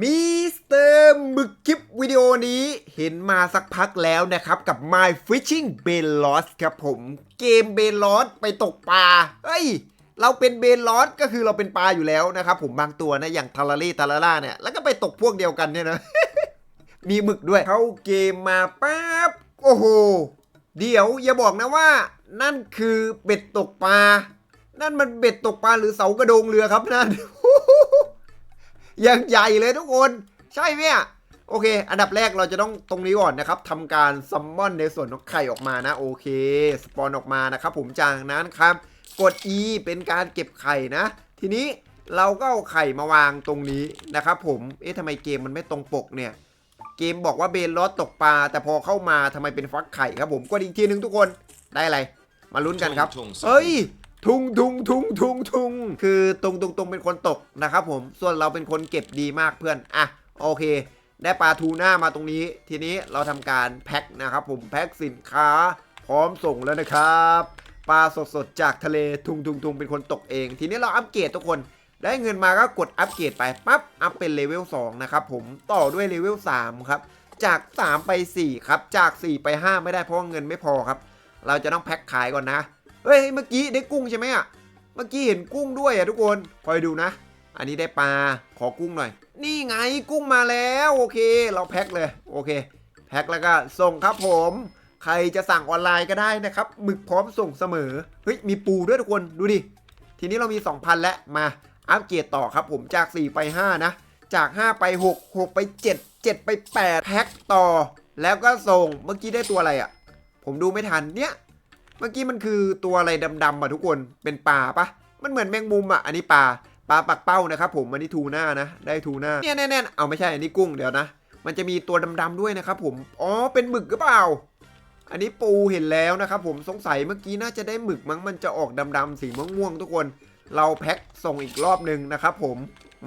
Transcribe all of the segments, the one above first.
มิสเตอร์มึกคลิปวิดีโอนี้เห็นมาสักพักแล้วนะครับกับ My Fishing b a l o s ครับผมเกมเบลอสไปตกปลาเฮ้ย เราเป็นเบลอสก็คือเราเป็นปลาอยู่แล้วนะครับผมบางตัวนะ อย่างทารารี่ทาราล่าเนี่ย แล้วก็ไปตกพวกเดียวกันเนี่ยนะ มีหมึกด้วย เข้าเกมมาปั๊บโอ้โห เดี๋ยวอย่าบอกนะว่า นั่นคือเบ็ดตกปลา นั่นมันเบ็ดตกปลาหรือเสากระโดงเรือครับนั่น ยังใหญ่เลยทุกคน ใช่ไหมอะโอเค อันดับแรกเราจะต้องตรงนี้ก่อนนะครับทำการซัมมอนในส่วนของไข่ออกมานะ โอเค สปอนออกมานะครับผมจากนั้นครับ กด E เป็นการเก็บไข่นะ ทีนี้เราก็เอาไข่มาวางตรงนี้นะครับผม เอ๊ะทำไมเกมมันไม่ตรงปกเนี่ย เกมบอกว่าเบนลอสตกปลา แต่พอเข้ามาทำไมเป็นฟักไข่ครับผม กดอีกทีหนึงทุกคน ได้อะไร มาลุ้นกันครับ เฮ้ย ทุงทุงทุงทุงทุงคือตรงตรงตรงเป็นคนตกนะครับผมส่วนเราเป็นคนเก็บดีมากเพื่อนอะโอเค ได้ปลาทูน่ามาตรงนี้ ทีนี้เราทำการแพ็คนะครับผมแพ็คสินค้า พร้อมส่งแล้วนะครับปลาสดๆจากทะเลทุงทุงทุงเป็นคนตกเอง ทีนี้เราอัปเกรดทุกคนได้เงินมาก็กดอัปเกรดไปปั๊บอัพเป็นเลเวล2นะครับผมต่อด้วยเลเวล3ครับจาก 3 ไป 4 ครับ จาก 4 ไป 5 ไม่ได้เพราะเงินไม่พอครับ เราจะต้องแพ็คขายก่อนนะ เฮ้ยเมื่อกี้ได้กุ้งใช่ไหมอะเมื่อกี้เห็นกุ้งด้วยอะทุกคนคอยดูนะ อันนี้ได้ปลาขอกุ้งหน่อย นี่ไงกุ้งมาแล้วโอเค เราแพ็คเลยโอเค แพ็คแล้วก็ส่งครับผม ใครจะสั่งออนไลน์ก็ได้นะครับหมึกพร้อมส่งเสมอเฮ้ยมีปูด้วยทุกคนดูดิทีนี้เรามี 2,000 แล้วมาอัปเกรดต่อครับผมจาก 4 ไป 5 นะ จาก 5 ไป 6 6 ไป 7 7 ไป 8 แพ็คต่อ แล้วก็ส่งเมื่อกี้ได้ตัวอะไรอะ่ะ ผมดูไม่ทันเนี่ย เมื่อกี้มันคือตัวอะไรดำๆอะทุกคนเป็นปลาปะมันเหมือนแมงมุมอะอันนี้ปลาปลาปักเป้านะครับผมอันนี้ทูน่านะ ได้ทูน่าเนี่ยแน่ๆเอาไม่ใช่อันนี้กุ้งเดี๋ยวนะ มันจะมีตัวดำๆด้วยนะครับผมอ๋อเป็นหมึกหรือเปล่า อันนี้ปูเห็นแล้วนะครับผมสงสัยเมื่อกี้น่าจะได้หมึกมั้งมันจะออกดำๆสีม่วงๆทุกคน เราแพ็คส่งอีกรอบหนึ่งนะครับผม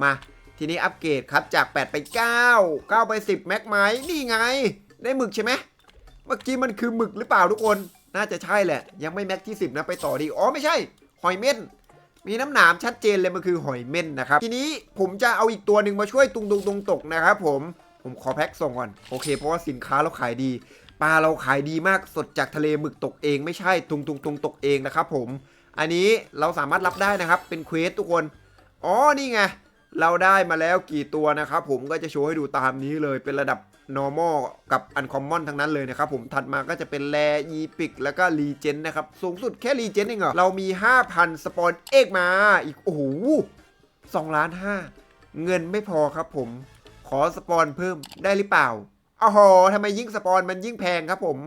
มาทีนี้อัปเกรดครับจาก 8 ไป 9 9 ไป 10 แม็กไม้นี่ไง ได้หมึกใช่ไหมเมื่อกี้มันคือหมึกหรือเปล่าทุกคน น่าจะใช่แหละ ยังไม่แม็กที่ 10 นะไปต่อดี อ๋อไม่ใช่ หอยเม่น มีน้ำหนามชัดเจนเลยมันคือหอยเม่นนะครับ ทีนี้ผมจะเอาอีกตัวหนึ่งมาช่วยตุงตุงตุงตกนะครับผมผมขอแพ็คส่งก่อน โอเค เพราะว่าสินค้าเราขายดีปลาเราขายดีมากสดจากทะเลหมึกตกเองไม่ใช่ตุงตุงตุงตกเองนะครับผม อันนี้เราสามารถรับได้นะครับ เป็นเควสทุกคน อ๋อนี่ไง เราได้มาแล้วกี่ตัวนะครับผมก็จะโชว์ให้ดูตามนี้เลยเป็นระดับ normal กับ uncommon ทั้งนั้นเลยนะครับผมถัดมาก็จะเป็นแร epic แล้วก็ legend นะครับ สูงสุดแค่ legend เองเหรอ เรามี 5,000 สปอนเอกมาอีก โอ้โห2ล้าน5เงินไม่พอครับผม ขอสปอนเพิ่มได้หรือเปล่าอ้าวโหทำไมยิ่งสปอนมันยิ่งแพงครับผม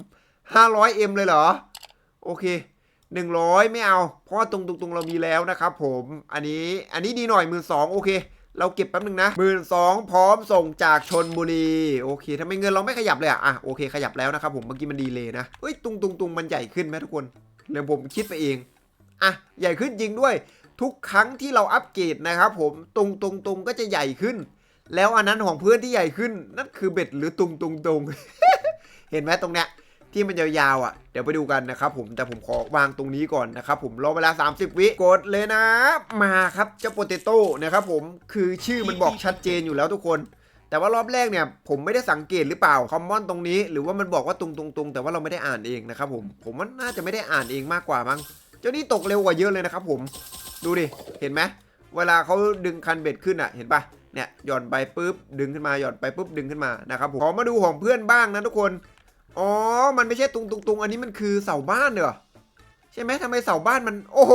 500M เลยเหรอ โอเค 100 ไม่เอา เพราะว่าตรงตรงตรงเรามีแล้วนะครับผม อันนี้ อันนี้ดีหน่อยหมื่นสองโอเค เราเก็บแป๊บนึงนะหมื่นสองพร้อมส่งจากชนบุรีโอเคทำไมเงินเราไม่ขยับเลยอะอะโอเคขยับแล้วนะครับผมเมื่อกี้มันดีเลยนะเฮ้ยตุงตุงตุงมันใหญ่ขึ้นไหมทุกคนเรื่องผมคิดไปเองอะใหญ่ขึ้นจริงด้วย ทุกครั้งที่เราอัปเกรดนะครับผมตุงตุงตุงก็จะใหญ่ขึ้น แล้วอันนั้นของเพื่อนที่ใหญ่ขึ้นนั่นคือเบ็ดหรือตุงตุงตุงเห็นไหมตรงเนี้ย ที่มันยาวๆอะเดี๋ยวไปดูกันนะครับผมแต่ผมขอวางตรงนี้ก่อนนะครับผมรอเวลา 30 วิกดเลยนะ มาครับเจ้าโปเตโต้นะครับผมคือชื่อมันบอกชัดเจนอยู่แล้วทุกคน แต่ว่ารอบแรกเนี่ยผมไม่ได้สังเกตหรือเปล่าคอมมอนตรงนี้ หรือว่ามันบอกว่าตุงตุงตุงแต่ว่าเราไม่ได้อ่านเองนะครับผมผมว่าน่าจะไม่ได้อ่านเองมากกว่ามั้งเจ้านี่ตกเร็วกว่าเยอะเลยนะครับผมดูดิเห็นไหมเวลาเขาดึงคันเบ็ดขึ้นอะเห็นปะเนี่ยหย่อนไปปุ๊บดึงขึ้นมาหย่อนไปปุ๊บดึงขึ้นมานะครับผมขอมาดูของเพื่อนบ้างนะทุกคน อ๋อ มันไม่ใช่ตุงตุงตุงอันนี้มันคือเสาบ้านเหรอใช่ไหมทำไมเสาบ้านมัน โอ้โห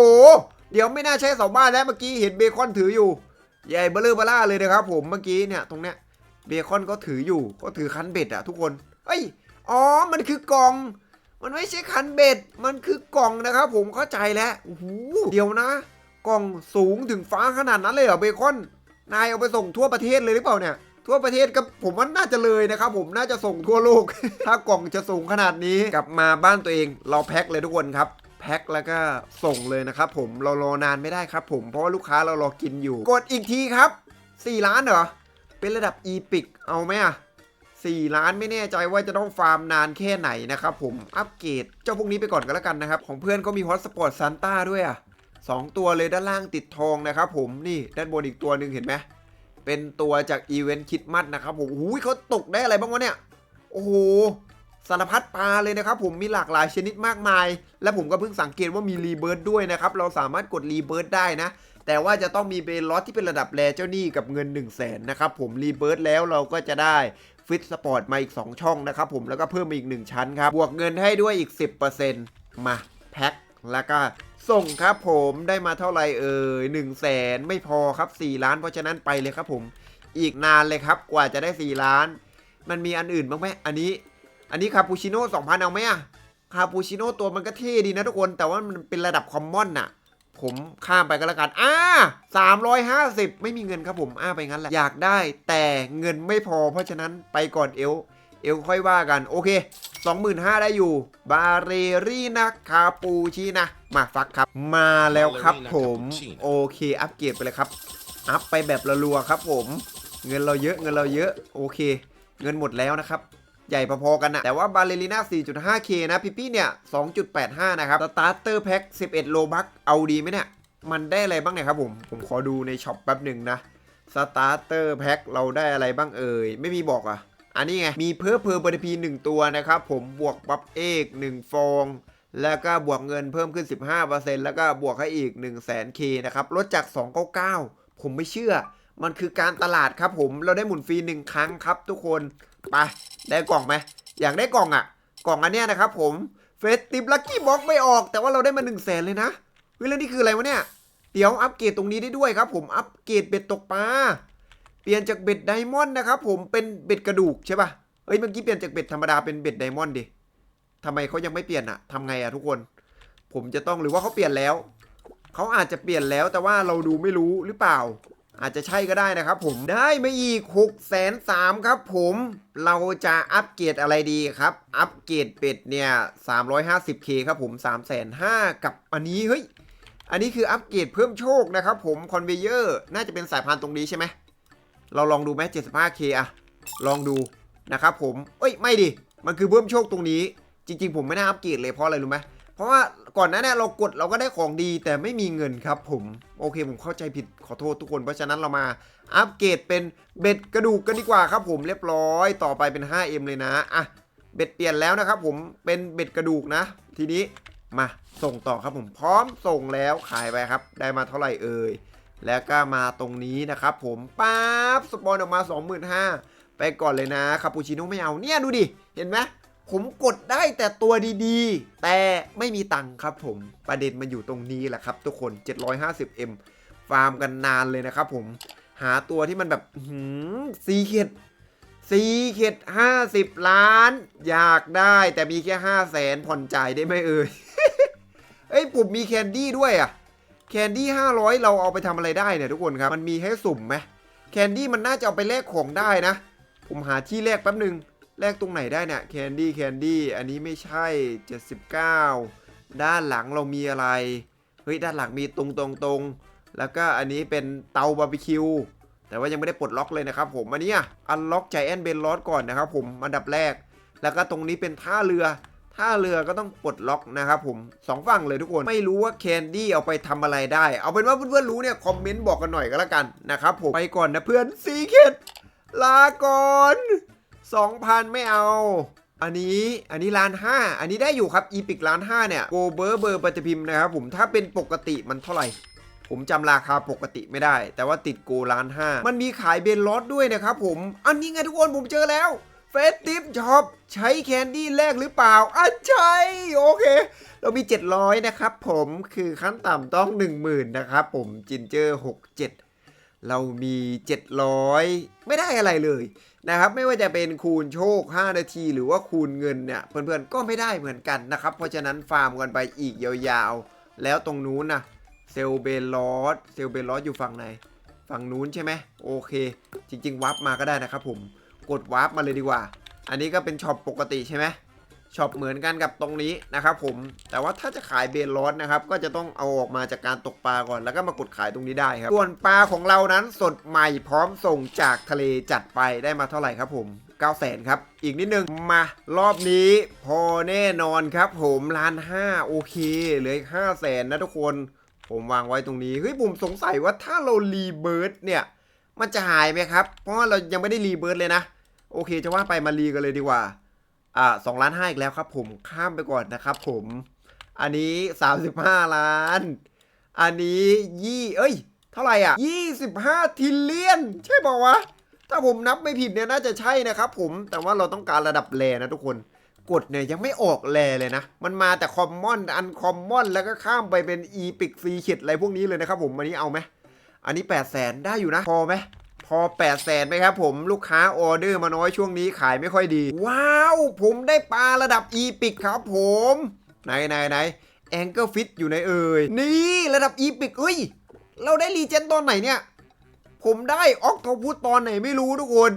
เดี๋ยวไม่น่าใช่เสาบ้านแล้วเมื่อกี้เห็นเบคอนถืออยู่ ใหญ่เบลอเบล่าเลยนะครับผมเมื่อกี้เนี่ยตรงเนี้ยเบคอนก็ถืออยู่ก็ถือคันเบ็ดอะทุกคนเอ้ยอ๋อ มันคือกล่อง มันไม่ใช่คันเบ็ด มันคือกล่องนะครับผมเข้าใจแล้วโอ้โหเดี๋ยวนะ กล่องสูงถึงฟ้าขนาดนั้นเลยเหรอเบคอน นายเอาไปส่งทั่วประเทศเลยหรือเปล่าเนี่ย ทั่วประเทศก็ผมว่าน่าจะเลยนะครับผมน่าจะส่งทั่วโลก ถ้ากล่องจะสูงขนาดนี้กลับมาบ้านตัวเอง เราแพ็คเลยทุกคนครับแพ็คแล้วก็ส่งเลยนะครับผมเรารอนานไม่ได้ครับผมเพราะว่าลูกค้าเรารอกินอยู่ กดอีกทีครับ 4 ล้านเหรอ เป็นระดับอีพิกเอาไหมอะ4 ล้านไม่แน่ใจว่าจะต้องฟาร์มนานแค่ไหนนะครับผมอัปเกรดเจ้าพวกนี้ไปก่อนก็แล้วกันนะครับ ของเพื่อนก็มีฮอตสปอร์ตซันต้าด้วยอะสองตัวเลยด้านล่างติดทองนะครับผมนี่ด้านบนอีกตัวหนึ่งเห็นไหม เป็นตัวจากอีเวนต์คิดมัดนะครับผมอุ้ยเขาตกได้อะไรบ้างวะเนี่ย โอ้โห สารพัดปลาเลยนะครับผมมีหลากหลายชนิดมากมาย และผมก็เพิ่งสังเกตว่ามีรีเบิร์ดด้วยนะครับ เราสามารถกดรีเบิร์ดได้นะ แต่ว่าจะต้องมีเบลลอสที่เป็นระดับแรเจ้าหนี้กับเงิน 1 0 0 0 0แสนนะครับผมรีเบิร์ดแล้วเราก็จะได้ฟิตสปอร์ตมาอีก 2 ช่องนะครับผมแล้วก็เพิ่มอีก 1 ชั้นครับบวกเงินให้ด้วยอีก 10%มาแพ็คแล้วก็ ส่งครับผมได้มาเท่าไหร่เอ่ย1 0 0 0 0แสนไม่พอครับ 4 ล้าน เพราะฉะนั้นไปเลยครับผม อีกนานเลยครับกว่าจะได้ 4 ล้าน มันมีอันอื่นบ้างไหมอันนี้ อันนี้คาปูชิโน่2,000 เอาไหมอะคาปูชิโน่ตัวมันก็เท่ดีนะทุกคน แต่ว่ามันเป็นระดับคอมมอนน่ะ ผมข้ามไปก็แล้วกันอ่า350ไม่มีเงินครับผม อ้าไปงั้นแหละ อยากได้แต่เงินไม่พอ เพราะฉะนั้นไปก่อนเอล เอลค่อยว่ากัน โอเค 25,000 ได้อยู่ บาเรรี่นะคาปูชินะ มาฟักครับ มาแล้วครับผม โอเค อัปเกรดไปเลยครับ อัพไปแบบรัวๆครับผม เงินเราเยอะ เงินเราเยอะ โอเค เงินหมดแล้วนะครับใหญ่พอๆกันนะแต่ว่าบาเลริน่า 4.5K นะ พี่พี่เนี่ย 2.85 นะครับ สตาร์เตอร์แพ็ค11 โลบัคเอาดีไหมเนี่ย มันได้อะไรบ้างเนี่ยครับผม ผมขอดูในช็อปแป๊บหนึ่งนะ สตาร์เตอร์แพ็คเราได้อะไรบ้างเอ่ย ไม่มีบอกอะ อันนี้ไง มีเพิ่มเพอร์บริพี1ตัวนะครับผมบวกบัฟเอก1ฟอง แล้วก็บวกเงินเพิ่มขึ้น 15%แล้วก็บวกให้อีก 1 0 0 0 0แสนเคนะครับลดจาก 299 ผมไม่เชื่อ มันคือการตลาดครับผมเราได้หมุนฟรีหนึ่งครั้งครับทุกคนไปได้กล่องไหมอยากได้กล่องอะ่ะ กล่องอันเนี้ยนะครับผมเฟสติฟลักกี้บ็อกไม่ออก แต่ว่าเราได้มา1นึ่งแสนเลยนะเฮ้ยแล้วนี่คืออะไรวะเนี่ยเดี๋ยวอัปเกรดตรงนี้ได้ด้วยครับผมอัปเกรดเบ็ดตกปลา เปลี่ยนจากเบ็ดไดมอนด์นะครับผมเป็นเบ็ดกระดูกใช่ปะเฮ้ยเมื่อกี้เปลี่ยนจากเบ็ดธรรมดาเป็นเบ็ดไดมอนด์ดิทำไมเขายังไม่เปลี่ยนอะทำไงอะทุกคน ผมจะต้องหรือว่าเขาเปลี่ยนแล้วเขาอาจจะเปลี่ยนแล้วแต่ว่าเราดูไม่รู้หรือเปล่า อาจจะใช่ก็ได้นะครับผมได้มาอีก6กแสนสามครับผมเราจะอัปเกรดอะไรดีครับ อัปเกรดเป็ดเนี่ย 350k ครับผม3 5 0 0 0กับอันนี้เฮ้ยอันนี้คืออัปเกรดเพิ่มโชคนะครับผมคอนเวเยอร์น่าจะเป็นสายพันตรงนี้ใช่ไหม เราลองดูไหม 75k อะลองดูนะครับผม เอ้ย ไม่ดิ มันคือเพิ่มโชคตรงนี้ จริง ๆ ผมไม่น่าอัปเกรดเลยเพราะอะไรรู้ไหมเพราะว่าก่อนหน้านี้เรากดเราก็ได้ของดีแต่ไม่มีเงินครับผม โอเค ผมเข้าใจผิดขอโทษทุกคน เพราะฉะนั้นเรามาอัปเกรดเป็นเบ็ดกระดูกกันดีกว่าครับผมเรียบร้อย ต่อไปเป็น 5M เลยนะอะเบ็ดเปลี่ยนแล้วนะครับผมเป็นเบ็ดกระดูกนะ ทีนี้มาส่งต่อครับผมพร้อมส่งแล้วขายไปครับ ได้มาเท่าไหร่เอ่ย แล้วก็มาตรงนี้นะครับผมปั๊บสปอนออกมา 25,000 ไปก่อนเลยนะคาปูชิโน่ไม่เอาเนี่ยดูดิ เห็นไหมผมกดได้แต่ตัวดีๆ แต่ไม่มีตังค์ครับผมประเด็นมันอยู่ตรงนี้แหละครับ ทุกคน 750M ฟาร์มกันนานเลยนะครับผมหาตัวที่มันแบบหืมสีเข็ดสีเข็ด50ล้าน อยากได้แต่มีแค่5 0 0แสนผ่อนจ่ายได้ไหมเอ่ยเอ้ยผมมีแคนดี้ด้วยอะ แคนดี้500 เราเอาไปทำอะไรได้เนี่ยทุกคนครับ มันมีให้สุ่มไหมแคนดี้มันน่าจะเอาไปแลกของได้นะ ผมหาที่แลกแป๊บหนึ่งแลกตรงไหนได้เนี่ยแคนดี้แคนดี้อันนี้ไม่ใช่ 79 ด้านหลังเรามีอะไร เฮ้ย ด้านหลังมีตรงตรงตรงแล้วก็อันนี้เป็นเตาบาร์บีคิวแต่ว่ายังไม่ได้ปลดล็อกเลยนะครับผมอันนี้อันล็อกใจแอนเบนลอสก่อนนะครับผมอันดับแรก แล้วก็ตรงนี้เป็นท่าเรือ ท่าเรือก็ต้องปลดล็อกนะครับผมสองฝั่งเลยทุกคนไม่รู้ว่าแคนดี้เอาไปทำอะไรได้ เอาเป็นว่าเพื่อนๆรู้เนี่ยคอมเมนต์บอกกันหน่อยก็แล้วกันนะครับผมไปก่อนนะเพื่อนซีเคดลาก่อน2,000 ไม่เอา อันนี้ อันนี้ล้านห้า อันนี้ได้อยู่ครับ อีพิกล้านห้าเนี่ย โกเบอร์เบอร์ปฏิพิมพ์นะครับผม ถ้าเป็นปกติมันเท่าไหร่ ผมจำราคาปกติไม่ได้ แต่ว่าติดโกล้านห้า มันมีขายเบนลอสด้วยนะครับผม อันนี้ไงทุกคนผมเจอแล้ว เฟสติฟช็อปใช้แคนดี้แลกหรือเปล่าอะใช่โอเค เรามี 700 นะครับผมคือขั้นต่ำต้อง 10,000 นะครับผมจินเจอร์ 67 เรามี 700 ไม่ได้อะไรเลยนะครับ ไม่ว่าจะเป็นคูณโชค 5 นาทีหรือว่าคูณเงินเนี่ยเพื่อนๆก็ไม่ได้เหมือนกันนะครับ เพราะฉะนั้นฟาร์มกันไปอีกยาวๆ แล้วตรงนู้นนะเซลเบลลอสเซลเบลลอสอยู่ฝั่งไหน ฝั่งนู้นใช่ไหมโอเค จริง ๆวาร์ปมาก็ได้นะครับผม กดวาร์ปมาเลยดีกว่า อันนี้ก็เป็นช็อปปกติใช่ไหมช็อปเหมือนกันกับตรงนี้นะครับผม แต่ว่าถ้าจะขายเบนลอสนะครับ ก็จะต้องเอาออกมาจากการตกปลาก่อน แล้วก็มากดขายตรงนี้ได้ครับ ส่วนปลาของเรานั้นสดใหม่พร้อมส่งจากทะเลจัดไปได้มาเท่าไหร่ครับผม9 0 0 0 0ครับ อีกนิดนึง มารอบนี้พอแน่นอนครับผมล้านห้าโอเค เหลืออีกห้าแสนนะทุกคน ผมวางไว้ตรงนี้ เฮ้ยผมสงสัยว่าถ้าเรารีเบิร์ดเนี่ย มันจะหายไหมครับ เพราะว่าเรายังไม่ได้รีเบิร์ดเลยนะ โอเค จะว่าไปมารีกันเลยดีกว่า อ่าสองล้านห้าอีกแล้วครับผมข้ามไปก่อนนะครับผม อันนี้สามสิบห้าล้าน อันนี้ยี่เอ้ย เท่าไหร่อะยี่สิบห้าทิลเลียน ใช่ป่าวะ ถ้าผมนับไม่ผิดเนี่ยน่าจะใช่นะครับผมแต่ว่าเราต้องการระดับแรนะทุกคนกดเนี่ยยังไม่ออกแลเลยนะ มันมาแต่คอมมอนอันคอมมอนแล้วก็ข้ามไปเป็นอีพิกซีเข็ดอะไรพวกนี้เลยนะครับผม อันนี้เอาไหม อันนี้8 0 0แสนได้อยู่นะ พอไหม พอ 8 0 0แสนไหมครับผมลูกค้าออเดอร์มาน้อยช่วงนี้ขายไม่ค่อยดี ว้าว ผมได้ปลาระดับอีพิกครับผม ไหนไหนไหนแองเกิลฟิตอยู่ในเอ่ยนี่ระดับอีพิกเอ้ย เราได้รีเจนตอนไหนเนี่ย ผมได้ออกโทพุตตอนไหนไม่รู้ทุกคน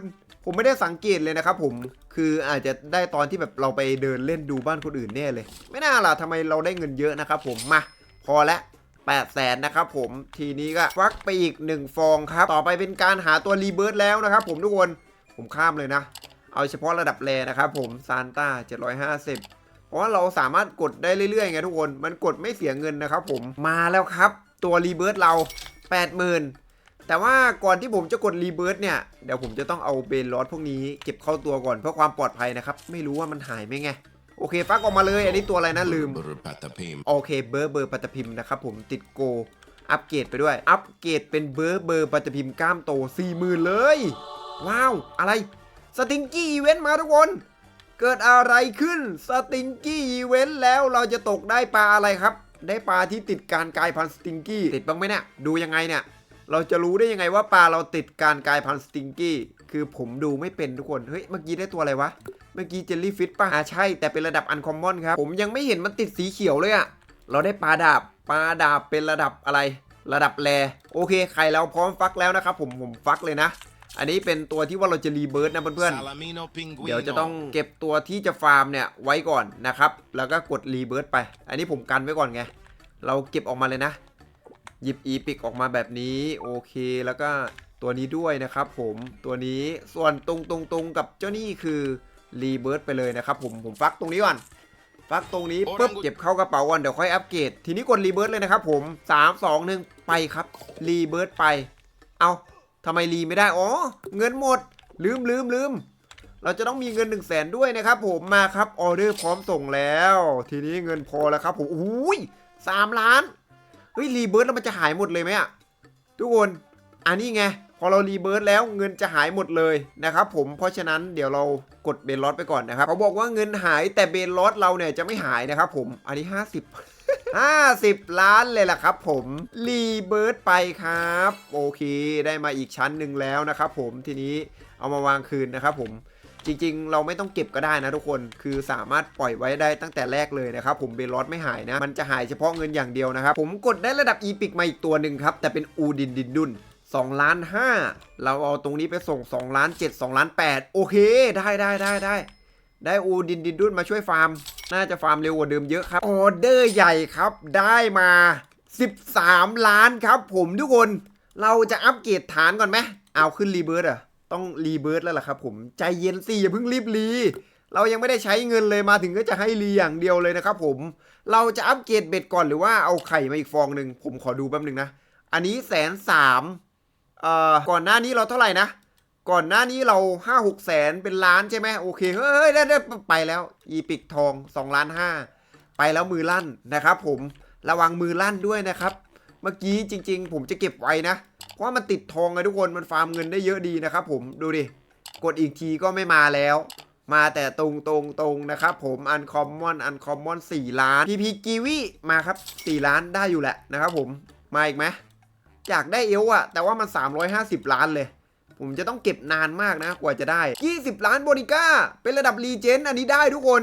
ผมไม่ได้สังเกตเลยนะครับผมคืออาจจะได้ตอนที่แบบเราไปเดินเล่นดูบ้านคนอื่นแน่เลย ไม่น่าล่ะทำไมเราได้เงินเยอะนะครับผมมาพอแล้ว 8แสนนะครับผมทีนี้ก็ฟักไปอีก 1 ฟองครับ ต่อไปเป็นการหาตัวรีเบิร์ดแล้วนะครับผมทุกคนผมข้ามเลยนะ เอาเฉพาะระดับแรนะครับผมซานต้า750 เพราะว่าเราสามารถกดได้เรื่อยๆไงทุกคนมันกดไม่เสียเงินนะครับผมมาแล้วครับ ตัวรีเบิร์ดเรา 80,000 แต่ว่าก่อนที่ผมจะกดรีเบิร์ดเนี่ยเดี๋ยวผมจะต้องเอาเบนลอสพวกนี้เก็บเข้าตัวก่อนเพื่อความปลอดภัยนะครับไม่รู้ว่ามันหายไหมไง โอเคฟักออกมาเลย อันนี้ตัวอะไรนะลืมบรปัตตพิมพ์โอเคเบอร์เบอร์ปัตตพิมพ์นะครับผมติดโก อัปเกรดไปด้วย อัปเกรดเป็นเบอร์เบอร์ปัตตพิมพ์กล้ามโต40,000เลย ว้าว อะไรสติงกี้อีเวนต์มาทุกคน เกิดอะไรขึ้นสติงกี้อีเวนต์แล้วเราจะตกได้ปลาอะไรครับ ได้ปลาที่ติดการกลายพันธุ์สติงกี้ติดบ้างไหมเนี่ยดูยังไงเนี่ยเราจะรู้ได้ยังไงว่าปลาเราติดการกลายพันธุ์สติงกี้ คือผมดูไม่เป็นทุกคน เฮ้ย เมื่อกี้ได้ตัวอะไรวะ เมื่อกี้เจลลี่ฟิตป่ะอ่าใช่ แต่เป็นระดับอันคอมมอนครับ ผมยังไม่เห็นมันติดสีเขียวเลยอะเราได้ปลาดาบปลาดาบเป็นระดับอะไร ระดับแรโอเคใครเราพร้อมฟักแล้วนะครับผมผมฟักเลยนะ อันนี้เป็นตัวที่ว่าเราจะรีเบิร์ดนะเพื่อนๆซาลามิโนปิงกุเดี๋ยวจะต้องเก็บตัวที่จะฟาร์มเนี่ยไว้ก่อนนะครับ แล้วก็กดรีเบิร์ดไป อันนี้ผมกันไว้ก่อนไง เราเก็บออกมาเลยนะ หยิบอีพิกออกมาแบบนี้โอเคแล้วก็ตัวนี้ด้วยนะครับผมตัวนี้ส่วนตรงตรงตรงกับเจ้านี่คือ รีเบิร์ดไปเลยนะครับผมผมฟักตรงนี้ก่อนฟักตรงนี้ปุ๊บเก็บเข้ากระเป๋าก่อนเดี๋ยวค่อยอัปเกรดทีนี้กดรีเบิร์ดเลยนะครับผม3 2 1ไปครับรีเบิร์ดไป เอาทำไมรีไม่ได้อ๋อเงินหมดลืมลืมลืมเราจะต้องมีเงิน1นึ่งแสนด้วยนะครับผมมาครับออเดอร์พร้อมส่งแล้ว ทีนี้เงินพอแล้วครับผมอุ้ยสามล้านเฮ้ยรีเบิร์ดแล้วมันจะหายหมดเลยไหมอะทุกคนอันนี้ไงพ อเรารีเบิร์ดแล้วเงินจะหายหมดเลยนะครับผมเพราะฉะนั้นเดี๋ยวเรากดเบนลอสไปก่อนนะครับเขาบอกว่าเงินหายแต่เบนลอสเราเนี่ยจะไม่หายนะครับผมอันนี้ 50 50 ล้านเลยล่ะครับผมรีเบิร์ดไปครับ โอเค ได้มาอีกชั้นหนึ่งแล้วนะครับผมทีนี้เอามาวางคืนนะครับผมจริง ๆ เราไม่ต้องเก็บก็ได้นะทุกคนคือสามารถปล่อยไว้ได้ตั้งแต่แรกเลยนะครับผมเบลอสไม่หายนะ มันจะหายเฉพาะเงินอย่างเดียวนะครับผมกดได้ระดับอีพิกมาอีกตัวหนึ่งครับแต่เป็นอูดินดินดุน 2ล้าน5เราเอาตรงนี้ไปส่ง2ล้าน7 2ล้าน8โอเค ได้ได้ได้ได้ได้อูดินดินดุนมาช่วยฟาร์ม น่าจะฟาร์มเร็วกว่าเดิมเยอะครับ ออเดอร์ใหญ่ครับได้มา 13 ล้านครับ ผมทุกคนเราจะอัปเกรดฐานก่อนไหมเอาขึ้นรีเบิร์ดอะต้องรีเบิร์ดแล้วล่ะครับผมใจเย็นสิอย่าเพิ่งรีบรีเรายังไม่ได้ใช้เงินเลยมาถึงก็จะให้รีอย่างเดียวเลยนะครับผม เราจะอัปเกรดเบ็ดก่อนหรือว่าเอาไข่มาอีกฟองหนึ่งผมขอดูแป๊บหนึ่งนะ อันนี้แสนสาม อ่อก่อนหน้านี้เราเท่าไหร่นะ ก่อนหน้านี้เราห้าหกแสนเป็นล้านใช่ไหมโอเค เฮ้ยได้ได้ไปแล้ว อีปิกทอง2ล้านห้าไปแล้วมือลั่นนะครับ ผมระวังมือลั่นด้วยนะครับ เมื่อกี้จริง ๆ ผมจะเก็บไว้นะ เพราะมันติดทองไงทุกคนมันฟาร์มเงินได้เยอะดีนะครับผมดูดิกดอีกทีก็ไม่มาแล้ว มาแต่ตรงตรงตรงนะครับผมอันคอมมอนอันคอมมอน4ล้านพีพีกีวีมาครับ4ล้านได้อยู่แหละนะครับผมมาอีกไหม อยากได้เอลอะแต่ว่ามัน 350 ล้านเลย ผมจะต้องเก็บนานมากนะกว่าจะได้ 20 ล้านโบนิก้า เป็นระดับรีเจนอันนี้ได้ทุกคน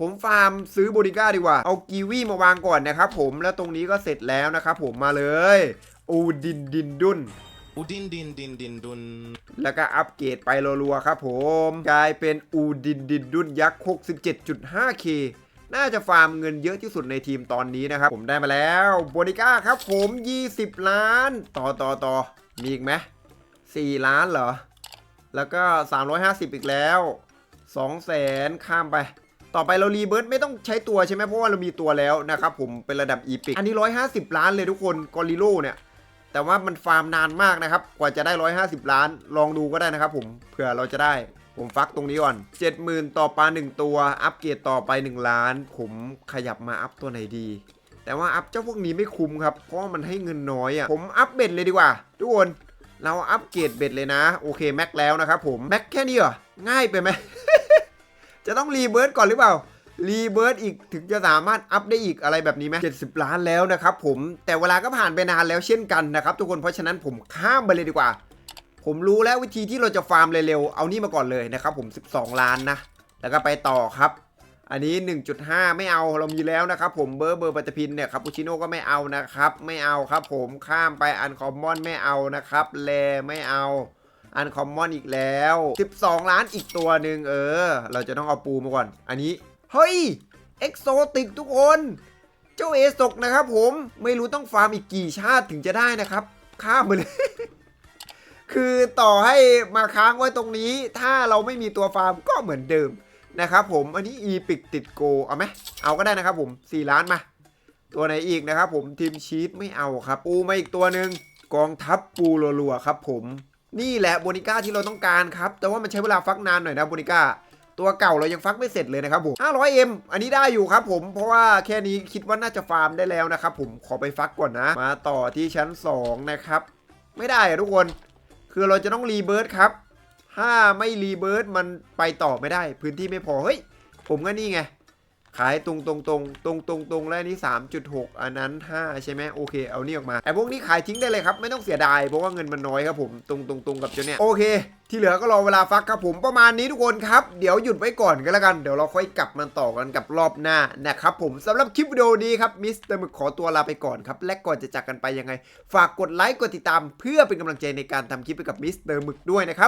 ผมฟาร์มซื้อโบนิก้าดีกว่า เอากีวีมาวางก่อนนะครับผมแล้วตรงนี้ก็เสร็จแล้วนะครับผมมาเลยอูดินดินดุนอุดินดินดินดินดุนแล้วก็อัปเกรดไปรัวๆครับผม กลายเป็นอูดินดินดุนยักษ์ 67.5k น่าจะฟาร์มเงินเยอะที่สุดในทีมตอนนี้นะครับ ผมได้มาแล้วโบนิก้าครับผม 20 ล้าน ต่อต่อต่อมีอีกไหม4ล้านเหรอ แล้วก็ 350 อีกแล้ว2แสนข้ามไป ต่อไปเรารีเบิร์ตไม่ต้องใช้ตัวใช่ไหมเพราะว่าเรามีตัวแล้วนะครับผมเป็นระดับอีพิกอันนี้ 150 ล้านเลยทุกคนกอริโลเนี่ยแแต่ว่ามันฟาร์มนานมากนะครับ กว่าจะได้ 150 ล้าน ลองดูก็ได้นะครับผมเผื่อเราจะได้ ผมฟักตรงนี้ก่อน 70,000 ต่อปลา 1 ตัว อัปเกรดต่อไป 1 ล้าน ผมขยับมาอัพตัวไหนดี แต่ว่าอัพเจ้าพวกนี้ไม่คุ้มครับ เพราะมันให้เงินน้อยอะ่ะ ผมอัพเบ็ดเลยดีกว่า ทุกคน เราอัปเกรดเบ็ดเลยนะ โอเคแม็กแล้วนะครับผม แม็กแค่นี้เหรอ ง่ายไปไหม จะต้องรีเบิร์ดก่อนหรือเปล่า รีเบิร์ดอีกถึงจะสามารถอัพได้อีกอะไรแบบนี้ไหม70ล้านแล้วนะครับผม แต่เวลาก็ผ่านไปนานแล้วเช่นกันนะครับทุกคน เพราะฉะนั้นผมข้ามไปเลยดีกว่า ผมรู้แล้ววิธีที่เราจะฟาร์มเร็วๆ เอานี่มาก่อนเลยนะครับผม 12 ล้านนะ แล้วก็ไปต่อครับ อันนี้ 1.5 ไม่เอาเรามีแล้วนะครับผมเบอร์เบอร์ปัตพินเนี่ยครับปูชิโน่ก็ไม่เอานะครับ ไม่เอาครับผมข้ามไปอันคอมมอนไม่เอานะครับแลไม่เอาอันคอมมอนอีกแล้ว 12 ล้านอีกตัวหนึ่งเออ เราจะต้องเอาปูมาก่อน อันนี้ เฮ้ย เอ็กโซติกทุกคน เจ้าเอสกนะครับผม ไม่รู้ต้องฟาร์มอีกกี่ชาติถึงจะได้นะครับ ข้ามไปเลย คือต่อให้มาค้างไว้ตรงนี้ ถ้าเราไม่มีตัวฟาร์มก็เหมือนเดิมนะครับผมอันนี้อีพิกติดโกเอาไหมเอาก็ได้นะครับผม 4 ล้านมา ตัวไหนอีกนะครับผมทีมชีตไม่เอาครับ ปูมาอีกตัวหนึ่งกองทัพปูรัวๆครับผมนี่แหละโบนิก้าที่เราต้องการครับ แต่ว่ามันใช้เวลาฟักนานหน่อยนะโบนิก้าตัวเก่าเรายังฟักไม่เสร็จเลยนะครับผม 500M อันนี้ได้อยู่ครับผม เพราะว่าแค่นี้คิดว่าน่าจะฟาร์มได้แล้วนะครับผม ขอไปฟักก่อนนะ มาต่อที่ชั้น 2 นะครับ ไม่ได้ทุกคน คือเราจะต้องรีเบิร์ดครับ ถ้าไม่รีเบิร์ดมันไปต่อไม่ได้ พื้นที่ไม่พอ เฮ้ย ผมก็นี่ไง ขายตรงตรงตรงตรงตรงตรงแล้วนนี้3.6 อันนั้น 5 ใช่ไหมโอเค เอานี่ออกมาไอ้พวกนี้ขายทิ้งได้เลยครับ ไม่ต้องเสียดาย เพราะว่าเงินมันน้อยครับผมตรงตรงตรงกับเจ้าเนี่ยโอเค ที่เหลือก็รอเวลาฟักครับผมประมาณนี้ทุกคนครับ เดี๋ยวหยุดไว้ก่อนก็แล้วกัน เดี๋ยวเราค่อยกลับมาต่อกันกับรอบหน้านะครับผมสำหรับคลิปวิดีโอนี้ครับมิสเตอร์มึกขอตัวลาไปก่อนครับและก่อนจะจากกันไปยังไง ฝากกดไลค์กดติดตาม เพื่อเป็นกำลังใจในการทำคลิปไปกับมิสเตอร์มึกด้วยนะครับ